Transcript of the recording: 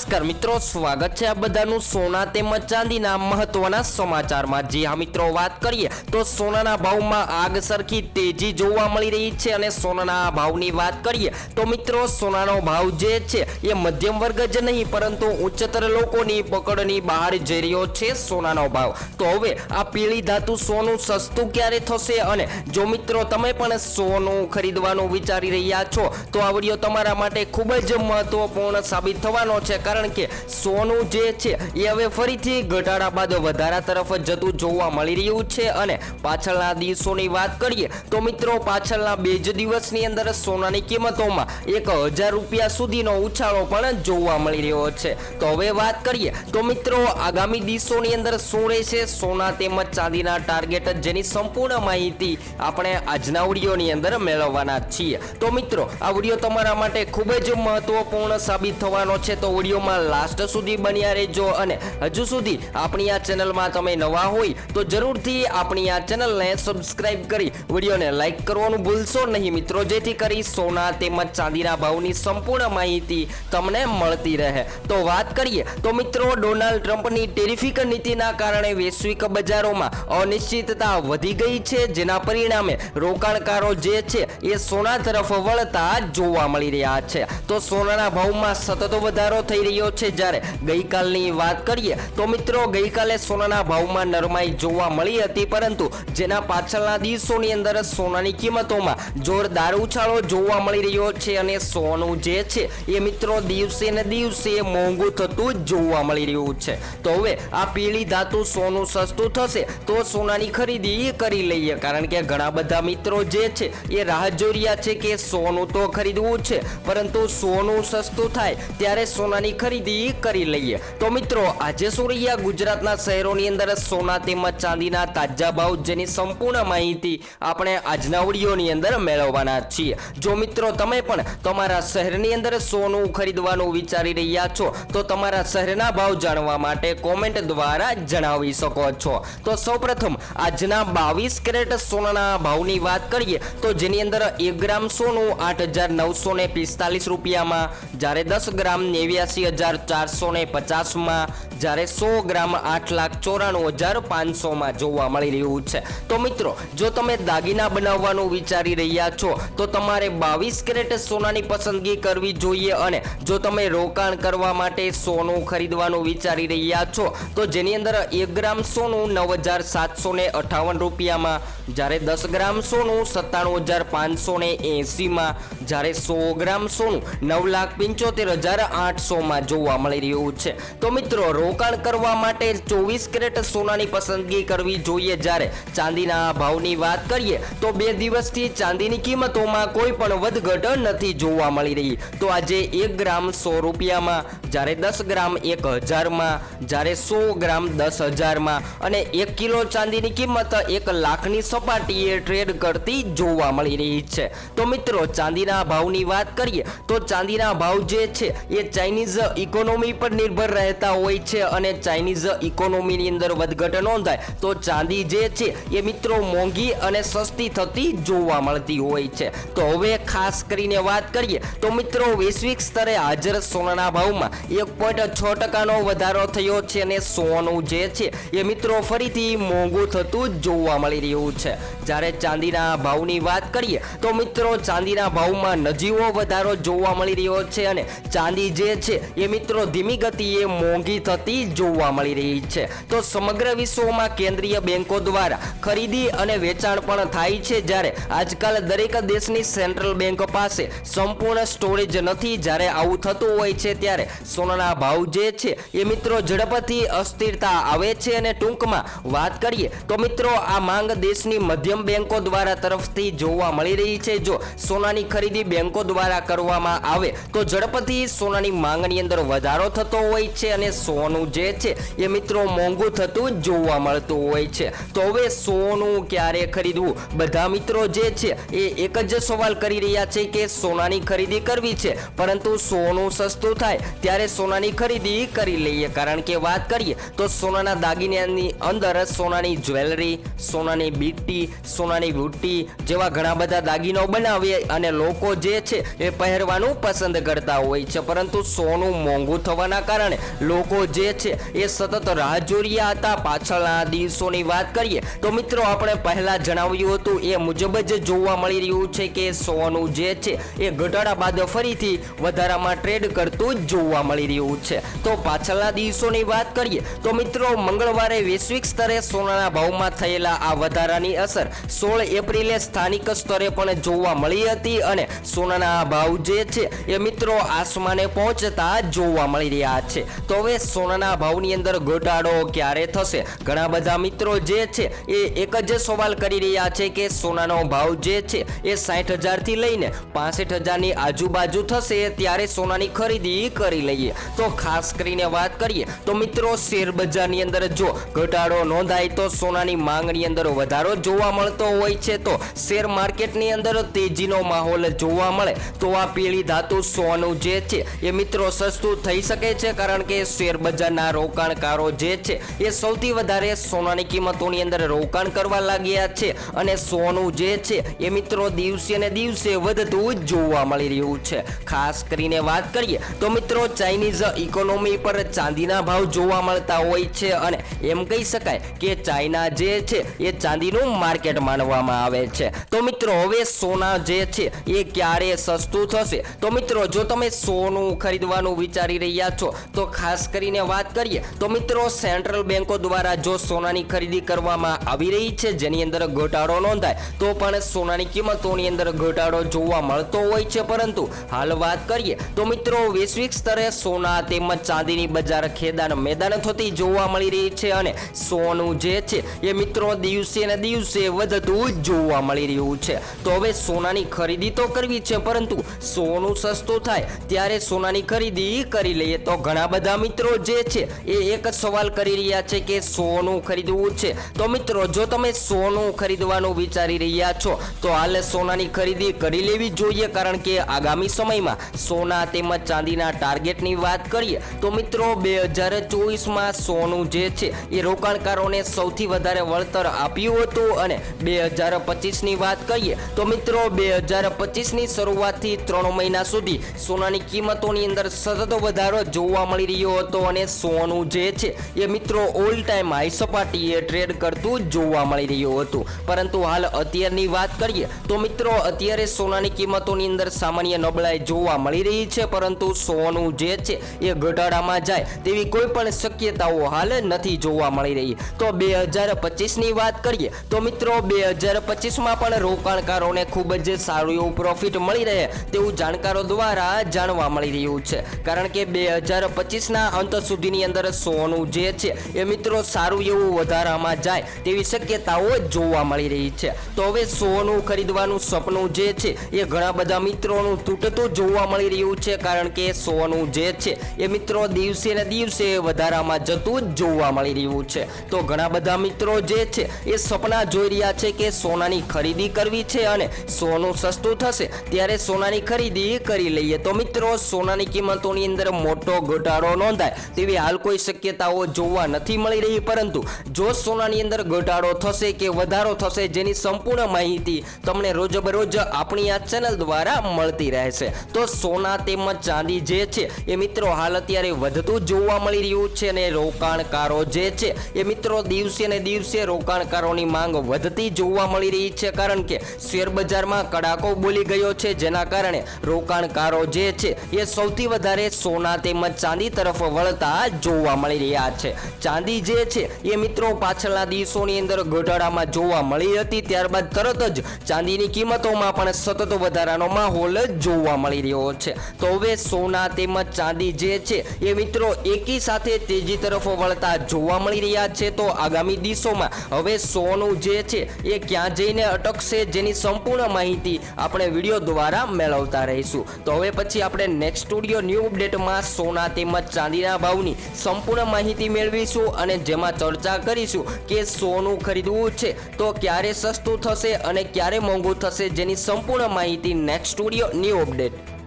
નમસ્કાર મિત્રો, સ્વાગત છે આ બધાનું સોના તેમજ ચાંદીના મહત્વના સમાચારમાં. જી હા મિત્રો, વાત કરીએ તો સોનાના ભાવમાં આગ સરખી તેજી જોવા મળી રહી છે અને સોનાના ભાવની વાત કરીએ તો મિત્રો, સોનાનો ભાવ જે છે એ મધ્યમ વર્ગ જ નહીં, પરંતુ ઉચ્ચતર લોકોની પકડની બહાર જઈ રહ્યો છે સોનાનો ભાવ. તો હવે આ પીળી ધાતુ સોનું સસ્તું ક્યારે થશે અને જો મિત્રો તમે પણ સોનું ખરીદવાનું વિચારી રહ્યા છો, તો આ વીડિયો તમારા માટે ખૂબ જ મહત્વપૂર્ણ સાબિત થવાનો છે. કારણ કે સોનું જે છે, એ હવે ફરીથી ઘટાડા બાદ વધારા તરફ જતું જોવા મળી રહ્યું છે. અને પાછળના દિવસોની વાત કરીએ તો મિત્રો, પાછળના બે જ દિવસની અંદર સોનાની કિંમતોમાં એક હજાર રૂપિયા સુધીનો ઉછાળો પણ જોવા મળી રહ્યો છે. તો હવે વાત કરીએ તો મિત્રો, આગામી દિવસોની અંદર શું રહેશે? સોના તેમજ ચાંદીના ટાર્ગેટ જેની સંપૂર્ણ માહિતી આપણે આજના વિડીયોની અંદર મેળવવાના છીએ. તો મિત્રો, આ વીડિયો તમારા માટે ખૂબ જ મહત્વપૂર્ણ સાબિત થવાનો છે. તો વિડીયોમાં લાસ્ટ સુધી બન્યા રહેજો અને હજુ સુધી આપણી આ ચેનલમાં તમે નવા હોય તો જરૂરથી આપણી આ ચેનલને સબસ્ક્રાઇબ કરી વિડીયોને લાઇક કરવાનું ભૂલશો નહીં મિત્રો. જેથી કરી સોના તેમજ ચાંદીના ભાવની સંપૂર્ણ માહિતી તમને મળતી રહે. તો વાત કરીએ તો મિત્રો, ડોનાલ્ડ ટ્રમ્પની ટેરિફિક નીતિના કારણે વૈશ્વિક બજારોમાં અનિશ્ચિતતા વધી ગઈ છે. જેના પરિણામે રોકાણકારો જે છે એ સોના તરફ વળતા જોવા મળી રહ્યા છે. તો સોનાના ભાવમાં સતત વધારો થઈ રહ્યો છે. જ્યારે ગઈકાલની વાત કરીએ તો મિત્રો ગઈકાલે સોનાના ભાવમાં નરમાઈ જોવા મળી હતી, પરંતુ જેના પાછળના દિવસોની અંદર સોનાની કિંમતોમાં જોરદાર ઉછાળો જોવા મળી રહ્યો છે અને સોનું જે છે એ મિત્રો દિવસે ને દિવસે મોંઘું થતું જોવા મળી રહ્યું છે. તો હવે આ પીળી ધાતુ સોનું સસ્તું થશે તો સોનાની ખરીદી કરી લઈએ. કારણ કે ઘણા બધા મિત્રો જે છે એ રાહ જોઈ રહ્યા છે કે સોનું તો ખરીદવું છે, પરંતુ સોનું સસ્તું થાય ત્યારે સોનાની ખરીદી કરી લઈએ. તો મિત્રો, આજે શું ગુજરાતના શહેરોની અંદર સોના તેમજ ચાંદીના તાજા ભાવ જેની સંપૂર્ણ માહિતી આપણે આજના ઓડિયોની અંદર મેળવવાના છીએ. જો મિત્રો, તમે પણ તમારા શહેરની અંદર સોનું ખરીદવાનું વિચારી રહ્યા છો, તો તમારા શહેરના ભાવ જાણવા માટે કોમેન્ટ દ્વારા જણાવી શકો છો. તો સૌપ્રથમ, આજના બાવીસ કેરેટ સોનાના ભાવની વાત કરીએ, તો જેની અંદર એક ગ્રામ સોનું આઠ હજાર નવસો ને પિસ્તાલીસ રૂપિયામાં, જ્યારે દસ ગ્રામ નેવ્યાસી હજાર ચારસો ને પચાસમાં જ્યારે સો ગ્રામ આઠ લાખ ચોરાણું હજાર પાંચસોમાં જોવા મળી રહ્યું છે. તો મિત્રો, જો તમે દાગીના બનાવવાનું વિચારી રહ્યા છો, તો તમારે બાવીસ કેરેટ સોનાની પસંદગી કરવી જોઈએ અને જો તમે રોકાણ કરવા માટે સોનું ખરીદવાનું વિચારી રહ્યા છો, તો જેની અંદર એક ગ્રામ સોનું નવ હજાર સાતસો ને અઠાવન રૂપિયામાં, જ્યારે દસ ગ્રામ સોનું સત્તાણું હજાર પાંચસો ને એંસીમાં જ્યારે સો ગ્રામ સોનું નવ લાખ પંચોતેર હજાર આઠસોમાં જોવા મળી રહ્યું છે. તો મિત્રો, રોકાણ કરવા માટે ચોવીસ કેરેટ સોનાની પસંદગી કરવી જોઈએ. જ્યારે ચાંદીના ભાવની વાત કરીએ, તો બે દિવસથી ચાંદીની કિંમતોમાં કોઈ પણ વધઘટ નથી જોવા મળી રહી. તો આજે એક ગ્રામ સો રૂપિયામાં, જ્યારે દસ ગ્રામ એક હજારમાં, જ્યારે સો ગ્રામ દસ હજારમાં અને એક કિલો ચાંદીની કિંમત એક લાખની સપાટીએ ટ્રેડ કરતી જોવા મળી રહી છે. તો મિત્રો, ચાંદીના ભાવની વાત કરીએ, તો ચાંદીના ભાવ જે છે, એ ચાઇનીઝ ઇકોનોમી પર નિર્ભર રહેતા હોય છે અને ચાઇનીઝ ઇકોનોમીની અંદર વધઘટ નોંધાય, તો ચાંદી જે છે, એ મિત્રો મોંઘી અને સસ્તી થતી જોવા મળતી હોય છે. તો હવે ખાસ કરીને વાત કરીએ, તો મિત્રો વૈશ્વિક સ્તરે હાજર સોનાના ભાવમાં એક પોઈન્ટ છ ટકાનો વધારો થયો છે અને સોનું જે છે, એ મિત્રો ફરીથી મોંઘું થતું જોવા મળી રહ્યું છે. જ્યારે ચાંદીના ભાવની વાત કરીએ, તો મિત્રો ચાંદીના ભાવમાં નજીવો વધારો જોવા મળી રહ્યો છે અને ચાંદી જે છે એ મિત્રો ધીમી ગતિએ મોંઘી થતી જોવા મળી રહી છે. તો સમગ્ર વિશ્વમાં કેન્દ્રીય બેંકો દ્વારા ખરીદી અને વેચાણ પણ થાય છે જ્યારે આજકાલ દરેક દેશની સેન્ટ્રલ બેંક પાસે સંપૂર્ણ સ્ટોરેજ નથી. જ્યારે આવું થતું હોય છે ત્યારે સોનાના ભાવ જે છે એ મિત્રો ઝડપથી અસ્થિરતા આવે છે અને ટૂંકમાં વાત કરીએ તો મિત્રો આ માંગ દેશની મધ્યમ બેંકો દ્વારા તરફથી જોવા મળી રહી છે. જો સોનાની ખરીદી બેંકો દ્વારા કરવામાં આવે તો ઝડપથી સોનાની માંગની અંદર વધારો થતો હોય છે અને સોનું જે છે એ મિત્રો મોંઘું થતું જોવા મળતું હોય છે. તો હવે સોનું ક્યારે ખરીદવું? બધા મિત્રો જે છે એ એક જ સવાલ કરી રહ્યા છે કે સોનાની ખરીદી કરવી છે, પરંતુ સોનું સસ્તું થાય ત્યારે સોનાની ખરીદી કરી લઈએ. કારણ કે વાત કરીએ તો સોનાના દાગીનાની અંદર સોનાની જ્વેલરી, સોનાની બીટી સોનાની બુટ્ટી જેવા ઘણા બધા દાગીનો બનાવીએ અને લોકો જે છે એ પહેરવાનું પસંદ કરતા હોય છે. પરંતુ સોનું મોંઘું થવાના કારણે લોકો જે છે એ સતત રાહ જોર્યા હતા. પાછળના દિવસોની વાત કરીએ તો મિત્રો આપણે પહેલા જણાવ્યું હતું, એ મુજબ જ જોવા મળી રહ્યું છે કે સોનું જે છે એ ઘટાડા બાદ ફરીથી વધારામાં ટ્રેડ કરતું જોવા મળી રહ્યું છે. તો પાછળના દિવસોની વાત કરીએ તો મિત્રો મંગળવારે વૈશ્વિક સ્તરે સોનાના ભાવમાં થયેલા આ વધારાની અસર સોળ એપ્રિલે સ્થાનિક સ્તરે પણ જોવા મળી હતી અને સોનાના ભાવ જે છે એ મિત્રો આસમાને પહોંચતા જોવા મળી રહ્યા છે. તો હવે સોનાના ભાવની અંદર ઘટાડો ક્યારે થશે? ઘણા બધા મિત્રો જે છે એ એક જ સવાલ કરી રહ્યા છે કે સોનાનો ભાવ જે છે એ સાઠ હજારથી લઈને પાસઠ હજારની આજુબાજુ થશે ત્યારે સોનાની ખરીદી કરી લઈએ. તો ખાસ કરીને વાત કરીએ તો મિત્રો શેર બજારની અંદર જો ઘટાડો નોંધાય તો સોનાની માંગની અંદર વધારો જોવા મળતો હોય છે તો શેર માર્કેટની અંદર તેજીનો માહોલ જોવા મળે તો આ પીળી ધાતુ સોનું જે છે એ મિત્રો સસ્તું થઈ શકે છે, કારણ કે શેર બજારના રોકાણકારો જે છે એ સૌથી વધારે સોનાની કિંમતોની અંદર રોકાણ કરવા લાગ્યા છે અને સોનું જે છે એ મિત્રો દિવસે ને દિવસે વધતું જ જોવા મળી રહ્યું છે. ખાસ કરીને વાત કરીએ તો મિત્રો ચાઇનીઝ ઇકોનોમી પર ચાંદીના ભાવ જોવા મળતા હોય છે અને એમ કહી શકાય કે ચાઇના જે છે એ ચાંદીનું માર્કેટ માનવામાં આવે છે. તો મિત્રો હવે સોના જે છે એ ક્યારે સસ્તું થશે? તો મિત્રો, જો તમે સોનું ખરીદવાનું વિચારી રહ્યા છો, તો ખાસ કરીને વાત કરીએ, તો મિત્રો, સેન્ટ્રલ બેન્કો દ્વારા જો સોનાની ખરીદી કરવામાં આવી રહી છે, જેની અંદર ઘટાડો નોંધાય, તો પણ સોનાની કિંમતોની અંદર ઘટાડો જોવા મળતો હોય છે. પરંતુ હાલ વાત કરીએ, તો મિત્રો, વૈશ્વિક સ્તરે સોના તેમજ ચાંદીની બજાર ખેદાન મેદાન થતી જોવા મળી રહી છે અને સોનું જે છે, એ મિત્રો, દિવસે ને દિવસે વધતું જોવા મળી રહ્યું છે. તો હવે સોનાની ખરીદી તો કરવી છે. પરંતુ સોનું સસ્તું થાય ત્યારે સોનાની ખરીદી કરી લઈએ તો ઘણા બધા મિત્રો જે છે એ એક સવાલ કરી રહ્યા છે કે સોનું ખરીદવું છે. તો મિત્રો, જો તમે સોનું ખરીદવાનું વિચારી રહ્યા છો, તો હાલ સોનાની ખરીદી કરી લેવી જોઈએ. કારણ કે આગામી સમયમાં સોના તેમજ ચાંદીના ટાર્ગેટની વાત કરીએ, તો મિત્રો, બે હજાર ચોવીસમાં સોનું જે છે એ રોકાણકારોને સૌથી વધારે વળતર આપ્યું હતું. અને બે હજાર પચીસની વાત કરીએ, તો મિત્રો, બે હજાર પચીસની શરૂઆતથી ત્રણ મહિના સુધી સોનાની કિંમતોની અંદર સતત વધારો જોવા મળી રહ્યો હતો અને સોનું જે છે એ મિત્રો ઓલ ટાઈમ હાઈ સપાટીએ ટ્રેડ કરતું જોવા મળી રહ્યું હતું. પરંતુ હાલ અત્યારની વાત કરીએ તો મિત્રો અત્યારે સોનાની કિંમતોની અંદર સામાન્ય નબળાઈ જોવા મળી રહી છે, પરંતુ સોનું જે છે એ ઘટાડામાં જાય તેવી કોઈ પણ શક્યતાઓ હાલ નથી જોવા મળી રહી. તો બે હજાર પચીસની વાત કરીએ તો મિત્રો બે હજાર પચીસમાં પણ રોકાણકારોને ખૂબ જ સારું એવું પ્રોફિટ મળી રહે તેવું જાણકારો દ્વારા જાણવા મળી રહ્યું છે. કારણ કે બે હજાર પચીસના અંત સુધીની અંદર સોનું જે છે એ મિત્રો સારું એવું વધારામાં જાય તેવી શક્યતાઓ જોવા મળી રહી છે. તો હવે સોનું ખરીદવાનું સપનું જે છે એ ઘણા બધા મિત્રોનું તૂટતું જોવા મળી રહ્યું છે. કારણ કે સોનું જે છે એ મિત્રો દિવસે ને દિવસે વધારામાં જતું જોવા મળી રહ્યું છે. તો ઘણા બધા મિત્રો જે છે એ સપના જોઈ રહ્યા છે કે સોનાની ખરીદી કરવી છે અને સોનું સસ્તું થશે ત્યારે સોનાની ખરીદી કરી લઈએ. તો મિત્રો, સોનાની કિંમતોની અંદર મોટો ઘટાડો નોંધાય. તેવી હાલ કોઈ શક્યતાઓ જોવા નથી મળી રહી, પરંતુ જો સોનાની અંદર ઘટાડો થશે કે વધારો થશે, જેની સંપૂર્ણ માહિતી તમને રોજબરોજ આપણી આ ચેનલ દ્વારા મળતી રહેશે. તો સોના તેમજ ચાંદી જે છે, એ મિત્રો હાલ અત્યારે વધતું જોવા મળી રહ્યું છે અને રોકાણકારો જે છે, એ મિત્રો દિવસે ને દિવસે રોકાણકારોની માંગ વધતી જોવા મળી રહી છે, કારણ કે શેર બજારમાં કડાકો બોલી ગયો છે. જેના કારણે રોકાણકારો જે છે એ સૌથી વધારે સોના તેમજ ચાંદી તરફ વળતા જોવા મળી રહ્યા છે. ચાંદી જે છે એ મિત્રો પાછળના દિવસોની અંદર ઘટાડામાં જોવા મળી હતી. ત્યારબાદ તરત જ ચાંદીની કિંમતોમાં પણ સતત વધારાનો માહોલ જોવા મળી રહ્યો છે. તો હવે સોના તેમજ ચાંદી જે છે એ મિત્રો એકી સાથે તેજી તરફ વળતા જોવા મળી રહ્યા છે. તો આગામી દિવસોમાં હવે સોનું જે છે એ ક્યાં જઈને અટકશે જેની સંપૂર્ણ માહિતી આપણે વીડિયો દ્વારા મેળવતા રહીશું. તો હવે પછી આપણે નેક્સ્ટ સ્ટુડિયો ન્યૂ અપડેટમાં સોના તેમજ ચાંદીના ભાવની સંપૂર્ણ માહિતી મેળવીશું અને જેમાં ચર્ચા કરીશું કે સોનું ખરીદવું છે તો ક્યારે સસ્તું થશે અને ક્યારે મોંઘું થશે જેની સંપૂર્ણ માહિતી નેક્સ્ટ સ્ટુડિયો ન્યૂ અપડેટ